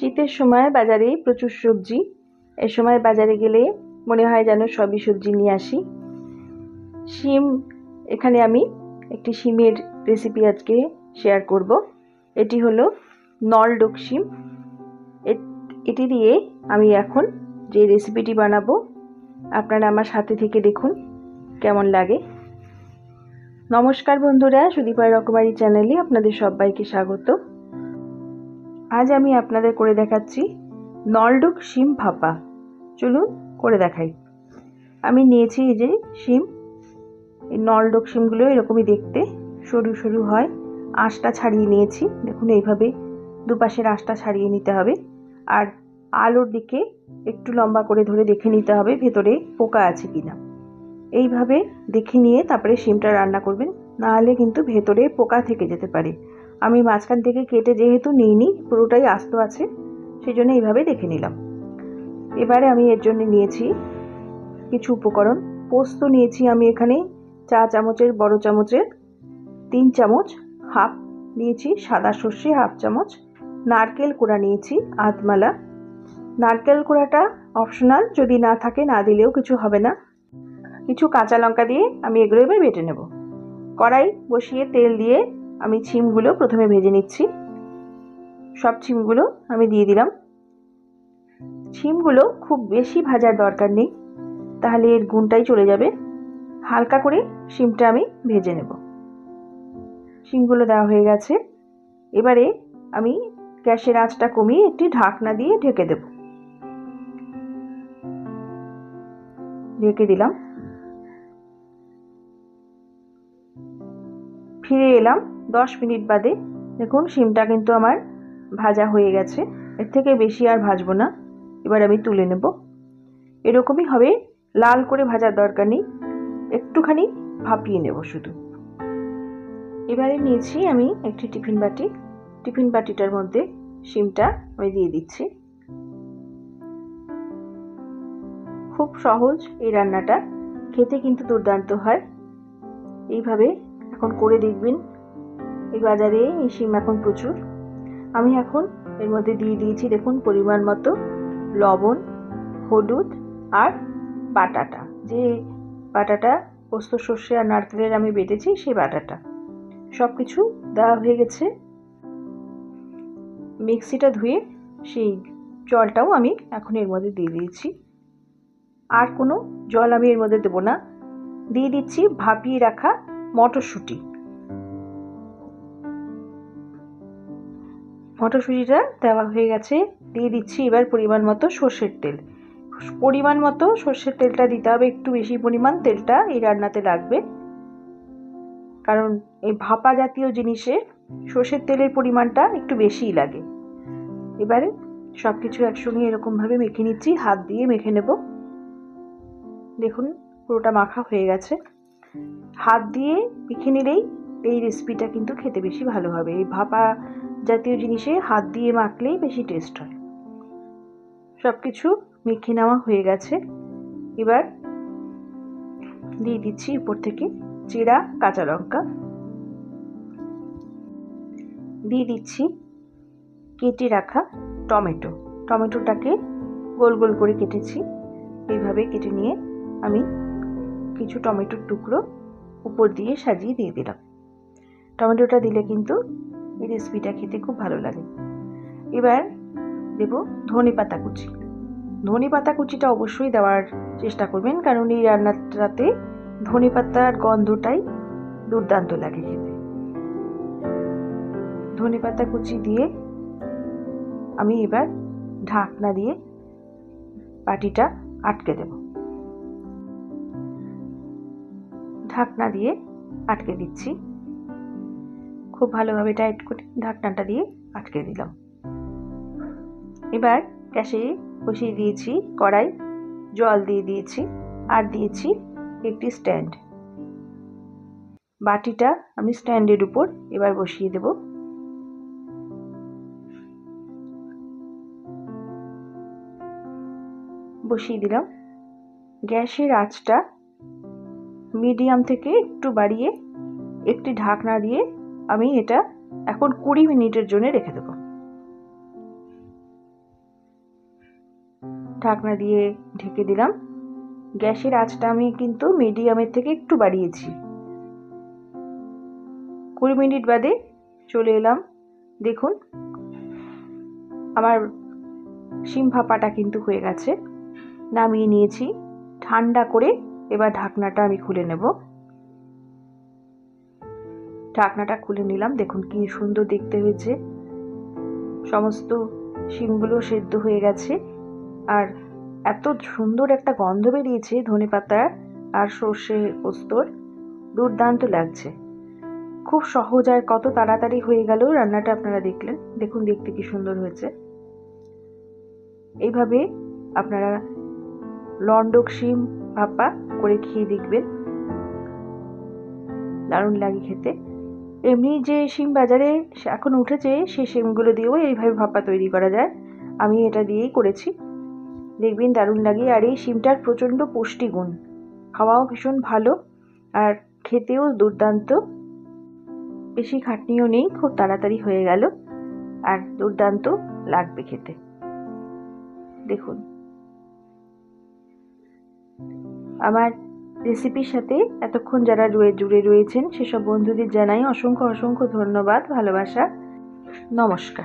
শীতের সময় বাজারে প্রচুর সবজি। এ সময় বাজারে গেলে মনে হয় যেন সবই সবজি নিয়ে আসি। শিম, এখানে আমি একটি শিমের রেসিপি আজকে শেয়ার করব। এটি হলো নলডোক শিম। এটি দিয়ে আমি এখন যে রেসিপিটি বানাবো, আপনারা আমার সাথে থেকে দেখুন কেমন লাগে। নমস্কার বন্ধুরা সুদীপার রকমারি চ্যানেলে আপনাদের সবাইকে স্বাগত। আজ আমি আপনাদের করে দেখাচ্ছি নলডুক শিম ভাপা। চলুন করে দেখাই। আমি নিয়েছি এই যে শিম। এই নলডুক শিমগুলো এরকমই দেখতে, সরু সরু হয়। আঁশটা ছাড়িয়ে নিয়েছি। দেখুন, এইভাবে দুপাশের আঁশটা ছাড়িয়ে নিতে হবে। আর আলুর দিকে একটু লম্বা করে ধরে দেখে নিতে হবে ভেতরে পোকা আছে কি না এইভাবে দেখে নিয়ে তারপরে শিমটা রান্না করবেন। নাহলে কিন্তু ভেতরে পোকা থেকে যেতে পারে। আমি মাঝখান থেকে কেটে যেহেতু নিইনি, পুরোটাই আস্ত আছে সেই জন্য এইভাবে দেখে নিলাম। এবারে আমি এর জন্য নিয়েছি কিছু উপকরণ। পোস্ত নিয়েছি আমি এখানে চা চামচের, বড় চামচের, তিন চামচ, হাফ নিয়েছি, সাদা সর্ষে, হাফ চামচ, নারকেল কোড়া নিয়েছি, আধমালা। নারকেল কোড়াটা অপশনাল, যদি না থাকে না দিলেও কিছু হবে না। কিছু কাঁচা লঙ্কা দিয়ে আমি এগুলো এবার বেটে নেব। কড়াই বসিয়ে তেল দিয়ে আমি ছিমগুলো প্রথমে ভেজে নিচ্ছি। সব ছিমগুলো আমি দিয়ে দিলাম। ছিমগুলো খুব বেশি ভাজার দরকার নেই, তাহলে এর গুণটাই চলে যাবে। হালকা করে শিমটা আমি ভেজে নেব। শিমগুলো দেওয়া হয়ে গেছে। এবারে আমি গ্যাসের আঁচটা কমিয়ে একটি ঢাকনা দিয়ে ঢেকে দেব। ঢেকে দিলাম। ফিরে এলাম দশ মিনিট বাদে। দেখুন, শিমটা কিন্তু আমার ভাজা হয়ে গেছে। এর থেকে বেশি আর ভাজবো না। এবার আমি তুলে নেব। এরকমই হবে, লাল করে ভাজার দরকার নেই। একটুখানি ভাপিয়ে নেব শুধু। এবারে নিয়েছি আমি একটি টিফিন বাটি। টিফিন বাটিটার মধ্যে শিমটা আমি দিয়ে দিচ্ছি। খুব সহজ এই রান্নাটা। খেতে কিন্তু দুর্দান্ত হয়। এইভাবে এখন করে দেখবেন। এই বাজারে এই শিম এখন প্রচুর। আমি এখন এর মধ্যে দিয়ে দিয়েছি দেখুন পরিমাণ মতো লবণ, হলুদ আর বাটাটা। যে বাটাটা, পোস্ত, সর্ষে আর নারকেলের আমি বেটেছি সেই বাটাটা। সব কিছু দেওয়া হয়ে গেছে। মিক্সিটা ধুয়ে সেই জলটাও আমি এখন এর মধ্যে দিয়ে দিয়েছি। আর কোনো জল আমি এর মধ্যে দেবো না। দিয়ে দিচ্ছি ভাপিয়ে রাখা মটরশুঁটি। মটরশুঁটিটা দেওয়া হয়ে গেছে। দিয়ে দিচ্ছি এবার পরিমাণ মতো সর্ষের তেল। পরিমাণ মতো সর্ষের তেলটা দিতে হবে, একটু বেশি পরিমাণ তেলটা এই রান্নাতে লাগবে। কারণ এই ভাপা জাতীয় জিনিসে সর্ষের তেলের পরিমাণটা একটু বেশিই লাগে। এবারে সব কিছু একসঙ্গে এরকমভাবে মেখে নিচ্ছি, হাত দিয়ে মেখে নেব। দেখুন পুরোটা মাখা হয়ে গেছে। হাত দিয়ে মেখে নিলেই এই রেসিপিটা কিন্তু খেতে বেশি ভালো হবে। এই ভাপা জাতীয় জিনিসে হাত দিয়ে মাখলেই বেশি টেস্ট হয়। সব কিছু মেখে নেওয়া হয়ে গেছে। এবার দিয়ে দিচ্ছি উপর থেকে চিরা কাঁচা লঙ্কা। দিয়ে দিচ্ছি কেটে রাখা টমেটো। টমেটোটাকে গোল গোল করে কেটেছি। এইভাবে কেটে নিয়ে আমি কিছু টমেটোর টুকরো উপর দিয়ে সাজিয়ে দিয়ে দিলাম। টমেটোটা দিলে কিন্তু এই রেসিপিটা খেতে খুব ভালো লাগে। এবার দেব ধনে পাতা কুচি। ধনে পাতা কুচিটা অবশ্যই দেওয়ার চেষ্টা করবেন, কারণ এই রান্নাটাতে ধনে পাতার গন্ধটাই দুর্দান্ত লাগে খেতে। ধনে পাতা কুচি দিয়ে আমি এবার ঢাকনা দিয়ে বাটিটা আটকে দেব। ঢাকনা দিয়ে আটকে দিচ্ছি। খুব ভালোভাবে টাইট করে ঢাকনাটা দিয়ে আটকে দিলাম। এবার গ্যাসে বসিয়ে দিয়েছি কড়াই, জল দিয়ে দিয়েছি আর দিয়েছি একটি স্ট্যান্ড বাটিটা আমি স্ট্যান্ডের উপর এবার বসিয়ে দেব। বসিয়ে দিলাম। গ্যাসের আঁচটা মিডিয়াম থেকে একটু বাড়িয়ে একটি ঢাকনা দিয়ে আমি এটা এখন কুড়ি মিনিটের জন্য রেখে দেবো। ঢাকনা দিয়ে ঢেকে দিলাম। গ্যাসের আঁচটা আমি কিন্তু মিডিয়ামের থেকে একটু বাড়িয়েছি। কুড়ি মিনিট বাদে চলে এলাম। দেখুন, আমার শিম ভাপাটা কিন্তু হয়ে গেছে। নামিয়ে নিয়েছি। ঠান্ডা করে এবার ঢাকনাটা আমি খুলে নেব। ঢাকনাটা খুলে নিলাম। দেখুন কি সুন্দর দেখতে হয়েছে। সমস্ত শিমগুলো সেদ্ধ হয়ে গেছে। আর এত সুন্দর একটা গন্ধ বেরিয়েছে ধনে পাতার আর সর্ষে পোস্তর। দুর্দান্ত লাগছে। খুব সহজ আর কত তাড়াতাড়ি হয়ে গেল রান্নাটা আপনারা দেখলেন। দেখুন দেখতে কি সুন্দর হয়েছে। এইভাবে আপনারা লন্ডক শিম ভাপা করে খেয়ে দেখবেন। দারুণ লাগে খেতে। এমনি যে শিম বাজারে এখন উঠেছে সেই শিমগুলো দিয়েও এইভাবে ভাপা তৈরি করা যায়। আমি এটা দিয়েই করেছি। দেখবেন দারুণ লাগে। আর এই শিমটার প্রচণ্ড পুষ্টিগুণ। খাওয়াও ভীষণ ভালো আর খেতেও দুর্দান্ত। বেশি খাটনিও নেই, খুব তাড়াতাড়ি হয়ে গেল। আর দুর্দান্ত লাগবে খেতে। দেখুন। আমার রেসিপির সাথে এতক্ষণ যারা রয়ে জুড়ে রয়েছেন, সেসব বন্ধুদের জানাই অসংখ্য অসংখ্য ধন্যবাদ, ভালোবাসা। নমস্কার।